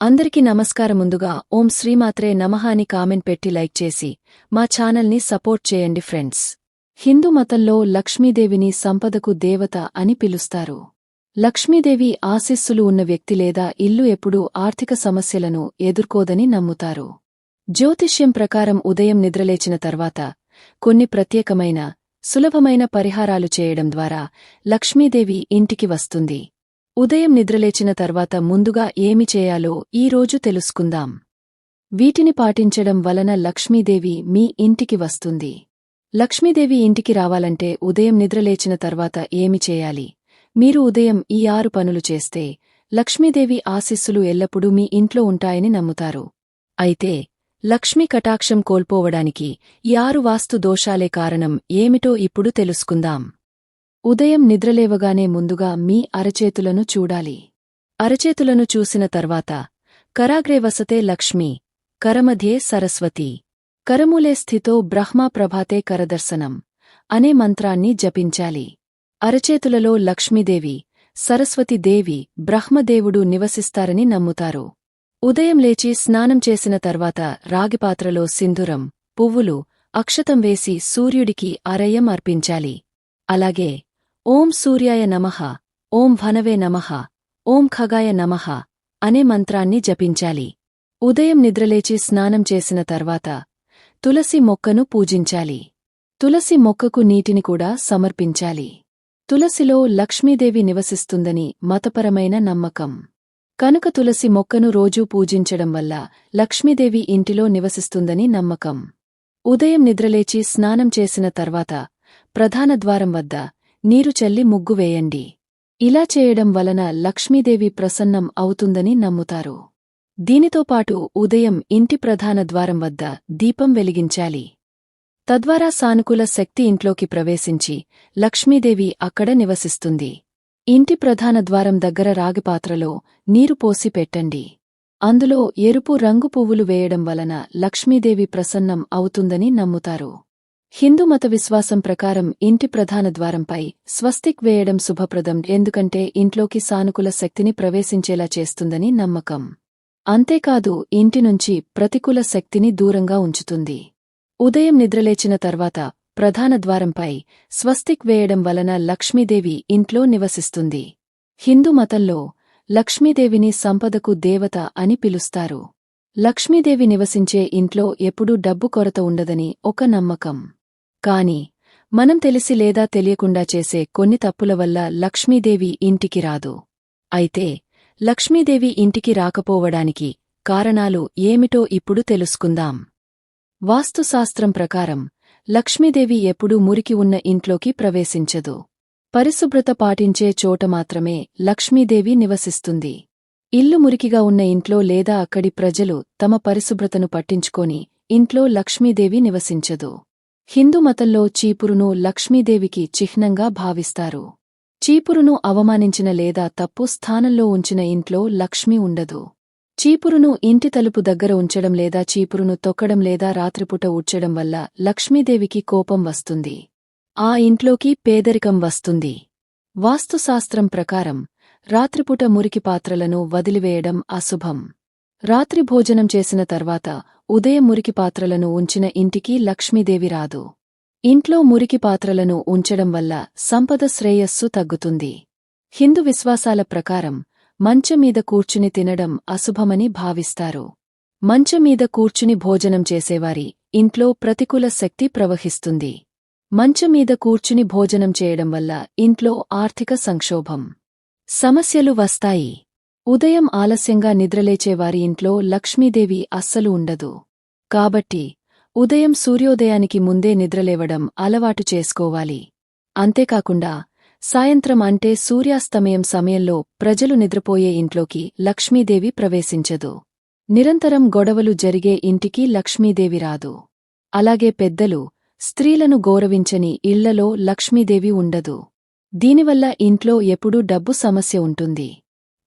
అందరికీ నమస్కారం ముందుగా ఓం శ్రీమాత్రే నమః అని కామెంట్ పెట్టి లైక్ చేసి మా ఛానల్ని సపోర్ట్ చేయండి ఫ్రెండ్స్. హిందూ మతంలో లక్ష్మీదేవిని సంపదకు దేవత అని పిలుస్తారు. లక్ష్మీదేవి ఆశీస్సులు ఉన్న వ్యక్తి లేదా ఇల్లు ఎప్పుడూ ఆర్థిక సమస్యలను ఎదుర్కోదని నమ్ముతారు. జ్యోతిష్యం ప్రకారం ఉదయం నిద్రలేచిన తర్వాత కొన్ని ప్రత్యేకమైన సులభమైన పరిహారాలు చేయడం ద్వారా లక్ష్మీదేవి ఇంటికి వస్తుంది. ఉదయం నిద్రలేచిన తర్వాత ముందుగా ఏమి చేయాలో ఈరోజు తెలుసుకుందాం. వీటిని పాటించడం వలన లక్ష్మీదేవి మీ ఇంటికి వస్తుంది. లక్ష్మీదేవి ఇంటికి రావాలంటే ఉదయం నిద్రలేచిన తర్వాత ఏమి చేయాలి? మీరు ఉదయం ఈ ఆరు పనులు చేస్తే లక్ష్మీదేవి ఆశీస్సులు ఎల్లప్పుడూ మీ ఇంట్లో ఉంటాయని నమ్ముతారు. అయితే లక్ష్మీ కటాక్షం కోల్పోవడానికి ఈ ఆరు వాస్తు దోషాలే కారణం ఏమిటో ఇప్పుడు తెలుసుకుందాం. ఉదయం నిద్రలేవగానే ముందుగా మీ అరచేతులను చూడాలి. అరచేతులను చూసిన తర్వాత కరాగ్రే వసతే లక్ష్మి కరమధ్యే సరస్వతి. కరమూలే స్థితో బ్రహ్మా ప్రభాతే కరదర్శనం అనే మంత్రాన్ని జపించాలి. అరచేతులలో లక్ష్మీదేవి సరస్వతీదేవి బ్రహ్మదేవుడు నివసిస్తారని నమ్ముతారు. ఉదయం లేచి స్నానం చేసిన తర్వాత రాగిపాత్రలో సింధురం పువ్వులు అక్షతం వేసి సూర్యుడికి అరయం అర్పించాలి. అలాగే ఓం సూర్యాయ నమః ఓం భనవే నమః ఓం ఖగాయ నమః అనే మంత్రాన్ని జపించాలి. ఉదయం నిద్రలేచి స్నానం చేసిన తర్వాత తులసి మొక్కను పూజించాలి. తులసి మొక్కకు నీటిని కూడా సమర్పించాలి. తులసిలో లక్ష్మీదేవి నివసిస్తుందని మతపరమైన నమ్మకం. కనుక తులసి మొక్కను రోజూ పూజించడం వల్ల లక్ష్మీదేవి ఇంటిలో నివసిస్తుందని నమ్మకం. ఉదయం నిద్రలేచి స్నానం చేసిన తర్వాత ప్రధాన ద్వారం వద్ద నీరు చల్లి ముగ్గు వేయండి. ఇలా చేయడం వలన లక్ష్మీదేవి ప్రసన్నం అవుతుందని నమ్ముతారు. దీనితో పాటు ఉదయం ఇంటి ప్రధాన ద్వారం వద్ద దీపం వెలిగించాలి. తద్వారా సానుకూల శక్తి ఇంట్లోకి ప్రవేశించి లక్ష్మీదేవి అక్కడ నివసిస్తుంది. ఇంటి ప్రధాన ద్వారం దగ్గర రాగిపాత్రలో నీరు పోసి పెట్టండి. అందులో ఎరుపు రంగు పువ్వులు వేయడం వలన లక్ష్మీదేవి ప్రసన్నం అవుతుందని నమ్ముతారు. హిందూ మత విశ్వాసం ప్రకారం ఇంటి ప్రధాన ద్వారంపై స్వస్తిక్ వేయడం శుభప్రదం ఎందుకంటే ఇంట్లోకి సానుకూల శక్తిని ప్రవేశించేలా చేస్తుందని నమ్మకం. అంతేకాదు ఇంటి నుంచి ప్రతికూల శక్తిని దూరంగా ఉంచుతుంది. ఉదయం నిద్రలేచిన తర్వాత ప్రధాన ద్వారంపై స్వస్తిక్ వేయడం వలన లక్ష్మీదేవి ఇంట్లో నివసిస్తుంది. హిందూ మతంలో లక్ష్మీదేవిని సంపదకు దేవత అని పిలుస్తారు. లక్ష్మీదేవి నివసించే ఇంట్లో ఎప్పుడూ డబ్బు కొరత ఉండదని ఒక నమ్మకం. కాని మనం తెలిసి లేదా తెలియకుండా చేసే కొన్ని తప్పుల వల్ల లక్ష్మీదేవి ఇంటికి రాదు. అయితే లక్ష్మీదేవి ఇంటికి రాకపోవడానికి కారణాలు ఏమిటో ఇప్పుడు తెలుసుకుందాం. వాస్తుశాస్త్రం ప్రకారం లక్ష్మీదేవి ఎప్పుడూ మురికి ఉన్న ఇంట్లోకి ప్రవేశించదు. పరిశుభ్రత పాటించే చోట మాత్రమే లక్ష్మీదేవి నివసిస్తుంది. ఇల్లు మురికిగా ఉన్న ఇంట్లో లేదా అక్కడి ప్రజలు తమ పరిశుభ్రతను పట్టించుకొని ఇంట్లో లక్ష్మీదేవి నివసించదు. హిందూ మతంలో చీపురును లక్ష్మీదేవికి చిహ్నంగా భావిస్తారు. చీపురును అవమానించిన లేదా తప్పు స్థానంలో ఉంచిన ఇంట్లో లక్ష్మి ఉండదు. చీపురును ఇంటి తలుపు దగ్గర ఉంచడం లేదా చీపురును తొక్కడం లేదా రాత్రిపూట ఉడ్చడం వల్ల లక్ష్మీదేవికి కోపం వస్తుంది. ఆ ఇంట్లోకి పేదరికం వస్తుంది. వాస్తుశాస్త్రం ప్రకారం రాత్రిపూట మురికి పాత్రలను వదిలివేయడం అశుభం. రాత్రి భోజనం చేసిన తర్వాత ఉదయం మురికి పాత్రలను ఉంచిన ఇంటికి లక్ష్మీదేవి రాదు. ఇంట్లో మురికి పాత్రలను ఉంచడం వల్ల సంపద శ్రేయస్సు తగ్గుతుంది. హిందూ విశ్వాసాల ప్రకారం మంచమీద కూర్చుని తినడం అశుభమని భావిస్తారు. మంచమీద కూర్చుని భోజనం చేసేవారి ఇంట్లో ప్రతికూల శక్తి ప్రవహిస్తుంది. మంచమీద కూర్చుని భోజనం చేయడం వల్ల ఇంట్లో ఆర్థిక సంక్షోభం. సమస్యలు వస్తాయి. ఉదయం ఆలస్యంగా నిద్రలేచేవారి ఇంట్లో లక్ష్మీదేవి అస్సలు ఉండదు. కాబట్టి ఉదయం సూర్యోదయానికి ముందే నిద్రలేవడం అలవాటు చేసుకోవాలి. అంతేకాకుండా సాయంత్రం అంటే సూర్యాస్తమయం సమయంలో ప్రజలు నిద్రపోయే ఇంట్లోకి లక్ష్మీదేవి ప్రవేశించదు. నిరంతరం గొడవలు జరిగే ఇంటికి లక్ష్మీదేవి రాదు. అలాగే పెద్దలు స్త్రీలను గౌరవించని ఇళ్ళలో లక్ష్మీదేవి ఉండదు. దీనివల్ల ఇంట్లో ఎప్పుడూ డబ్బు సమస్య ఉంటుంది.